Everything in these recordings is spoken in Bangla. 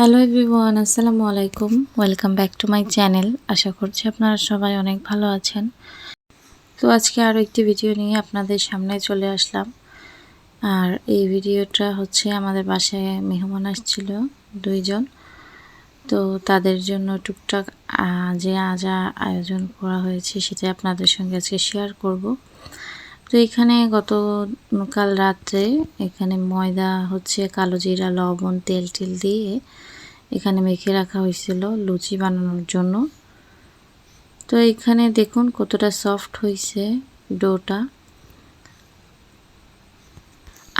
হ্যালো এভরিওয়ান আসসালামু আলাইকুম welcome back to my channel আশা করছি আপনারা সবাই অনেক ভালো আছেন তো আজকে আরও একটি ভিডিও নিয়ে আপনাদের সামনে চলে আসলাম আর এই ভিডিওটা হচ্ছে আমাদের বাসায় মেহমান আসছিল দুইজন তো তাদের জন্য টুকটাক যে যা আয়োজন করা হয়েছে সেটা আপনাদের সঙ্গে আজকে শেয়ার করব তো এখানে গতকাল রাত্রে এখানে ময়দা হচ্ছে, কালো জিরা, লবণ, তেল টেল দিয়ে এখানে মেখে রাখা হয়েছিল লুচি বানানোর জন্য। তো এখানে দেখুন কতটা সফট হয়েছে ডোটা।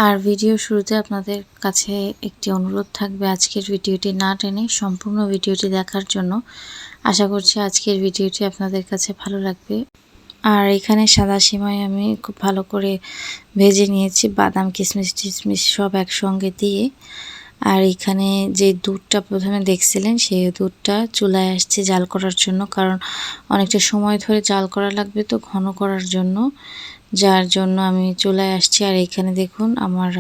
আর ভিডিও শুরুতে আপনাদের কাছে একটি অনুরোধ থাকবে, আজকের ভিডিওটি না টেনে সম্পূর্ণ ভিডিওটি দেখার জন্য। আশা করছি আজকের ভিডিওটি আপনাদের কাছে ভালো লাগবে। আর এখানে সাদা সিমাই আমি খুব ভালো করে ভেজে নিয়েছি, বাদাম, কিশমিশ, টিশমিশ সব একসঙ্গে দিয়ে। আর এখানে যে দুধটা প্রথমে দেখছিলেন, সেই দুধটা চুলায় আসছে জাল করার জন্য, কারণ অনেকটা সময় ধরে জাল করা লাগবে তো ঘন করার জন্য। যার জন্য আমি চুলায় আসছি। আর এখানে দেখুন আমার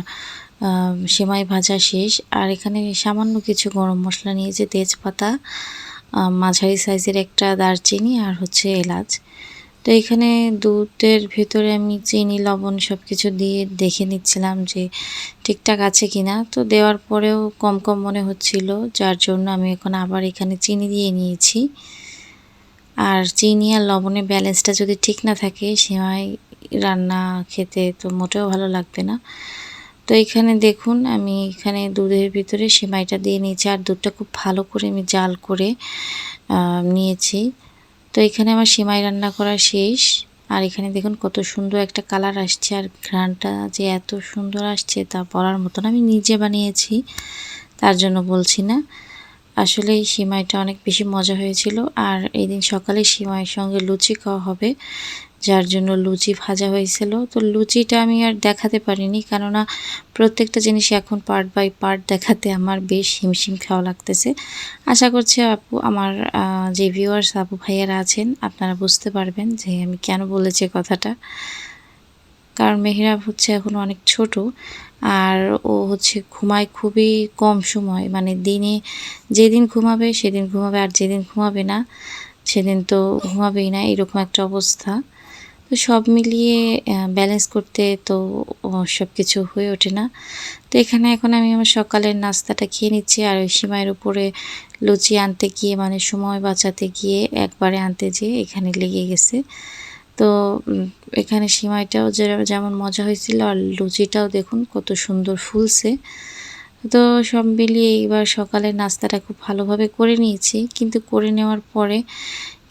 সেমাই ভাজা শেষ। আর এখানে সামান্য কিছু গরম মশলা নিয়েছে, তেজপাতা মাঝারি সাইজের একটা দারচিনি আর হচ্ছে এলাচ। তো এখানে দুধের ভেতরে আমি চিনি, লবণ সব কিছু দিয়ে দেখে নিচ্ছিলাম যে ঠিকঠাক আছে কি না তো দেওয়ার পরেও কম কম মনে হচ্ছিল, যার জন্য আমি এখন আবার এখানে চিনি দিয়ে নিয়েছি। আর চিনি আর লবণের ব্যালেন্সটা যদি ঠিক না থাকে, সেমাই রান্না খেতে তো মোটেও ভালো লাগবে না। তো এখানে দেখুন, আমি এখানে দুধের ভিতরে সেমাইটা দিয়ে নিয়েছি, আর দুধটা খুব ভালো করে আমি জাল করে নিয়েছি। তো এখানে আমার সিমাই রান্না করা শেষ। আর এখানে দেখুন কত সুন্দর একটা কালার আসছে, আর ঘ্রানটা যে এত সুন্দর আসছে তা পরার মতন আমি নিজে বানিয়েছি, তার জন্য বলছি না। আসলে সিমাইটা অনেক বেশি মজা হয়েছিল, আর এই দিন সকালে সিমাইয়ের সঙ্গে লুচি খাওয়া হবে। যার জন্য লুচি ভাজা হয়েছিল। তো লুচিটা আমি আর দেখাতে পারিনি কেননা প্রত্যেকটা জিনিস এখন পার্ট বাই পার্ট দেখাতে আমার বেশ হিমশিম খাওয়া লাগতেছে। আশা করছি আপু, আমার যে ভিউয়ার্স আপু ভাইয়ারা আছেন, আপনারা বুঝতে পারবেন যে আমি কেন বলেছি কথাটা। কারণ মেহরাব হচ্ছে এখন অনেক ছোট আর ও হচ্ছে ঘুমায় খুবই কম সময়। মানে দিনে যেদিন ঘুমাবে সেদিন ঘুমাবে আর যেদিন ঘুমাবে না, সেদিন তো ঘুমাবেই না, এরকম একটা অবস্থা। তো সব মিলিয়ে ব্যালেন্স করতে তো সব কিছু হয়ে ওঠে না। তো এখানে এখন আমি আমার সকালের নাস্তাটা খেয়ে নিচ্ছি আর ওই সীমায়ের উপরে লুচি আনতে গিয়ে মানে সময় বাঁচাতে গিয়ে একবারে আনতে যেয়ে এখানে লেগে গেছে। তো এখানে সিমাইটাও যেমন মজা হয়েছিল আর লুচিটাও দেখুন কত সুন্দর ফুলছে। তো সব মিলিয়ে এবার সকালের নাস্তাটা খুব ভালোভাবে করে নিয়েছি, কিন্তু করে নেওয়ার পরে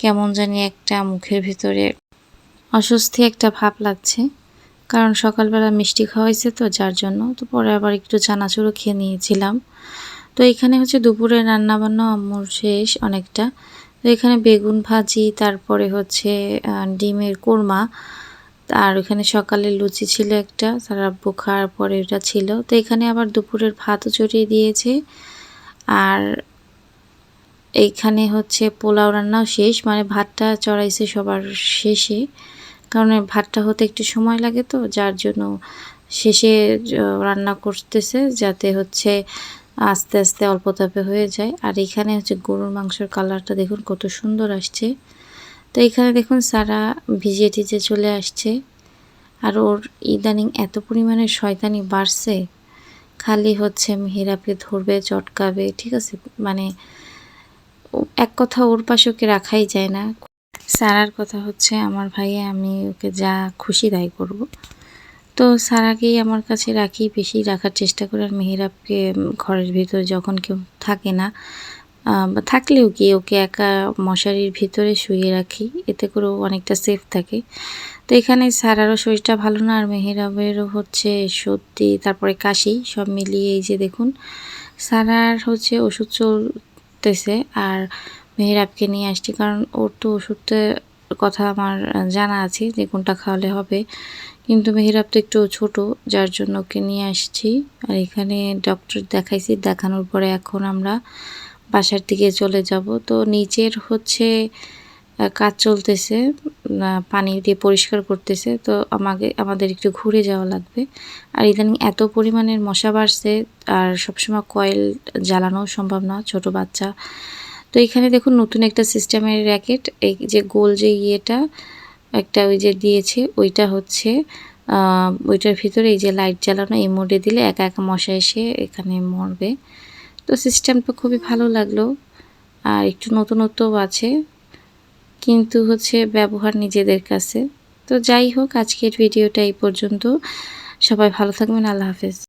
কেমন জানি একটা মুখের ভিতরে অস্বস্তি একটা ভাব লাগছে। কারণ সকালবেলা মিষ্টি খাওয়াইছে তো, যার জন্য। তো পরে আবার একটু চানাচুরও খেয়ে নিয়েছিলাম। তো এখানে হচ্ছে দুপুরে রান্নাবান্না আম্মুর শেষ অনেকটা। তো এখানে বেগুন ভাজি, তারপরে হচ্ছে ডিমের কোরমা। আর এখানে সকালে লুচি ছিল একটা, তার খাওয়ার পরে এটা ছিল। তো এখানে আবার দুপুরের ভাতও চড়িয়ে দিয়েছে। আর এইখানে হচ্ছে পোলাও রান্নাও শেষ মানে ভাতটা চড়াইছে সবার শেষে। কারণ ভাতটা হতে একটু সময় লাগে তো, যার জন্য শেষে রান্না করতেছে যাতে হচ্ছে আস্তে আস্তে অল্প তাপে হয়ে যায়। আর এখানে হচ্ছে গরুর মাংসের কালারটা দেখুন কত সুন্দর আসছে। তো এখানে দেখুন সারা ভিজে টিজে চলে আসছে। আর ওর ইদানিং এত পরিমাণে শয়তানি বাড়ছে, খালি হচ্ছে মেহেরাপে ধরবে, চটকাবে, ঠিক আছে? মানে এক কথা ওর পাশে ওকে রাখাই যায় না। সারার কথা হচ্ছে, আমার ভাইয়ে, আমি ওকে যা খুশি দায় করব। তো সারাকেই আমার কাছে রাখি, বেশি রাখার চেষ্টা করি। আর মেহেরাবকে ঘরের ভিতরে যখন কেউ থাকে না বা থাকলেও কি ওকে একা মশারির ভিতরে শুয়ে রাখি? এতে করেও অনেকটা সেফ থাকে। তো এখানে সারারও শরীরটা ভালো না, আর মেহেরাবেরও হচ্ছে সর্দি, তারপরে কাশি, সব মিলিয়ে এই যে দেখুন, সারার হচ্ছে ওষুধ চলতেছে। আর মেহেরাবকে নিয়ে আসছি, কারণ ওর তো ওষুধের কথা আমার জানা আছে যে কোনটা খাওয়ালে হবে। কিন্তু মেহেরাব তো একটু ছোট, যার জন্য ওকে নিয়ে আসছি। আর এখানে ডক্টর দেখাইছি, দেখানোর পরে এখন আমরা বাসার দিকে চলে যাব। তো নিচের হচ্ছে কাজ চলতেছে পানি দিয়ে পরিষ্কার করতেছে। তো আমাকে, আমাদের একটু ঘুরে যাওয়া লাগবে। আর ইদানিং এত পরিমাণের মশা বাড়ছে, আর সবসময় কয়েল জ্বালানো সম্ভব না, ছোট বাচ্চা। তো এখানে দেখুন নতুন একটা সিস্টেমের র্যাকেট এই যে গোল যে ইয়েটা, একটা ওই যে দিয়েছে, ওইটা হচ্ছে ওইটার ভিতরে এই যে লাইট জ্বালানো, এই মোডে দিলে একা একা মশা এসে এখানে মরবে। তো সিস্টেমটা খুবই ভালো লাগল। আর একটু নতুনত্বও আছে, কিন্তু হচ্ছে ব্যবহার নিজেদের কাছে। তো যাই হোক, আজকের ভিডিওটা এই পর্যন্ত। সবাই ভালো থাকবেন, আল্লাহ হাফেজ।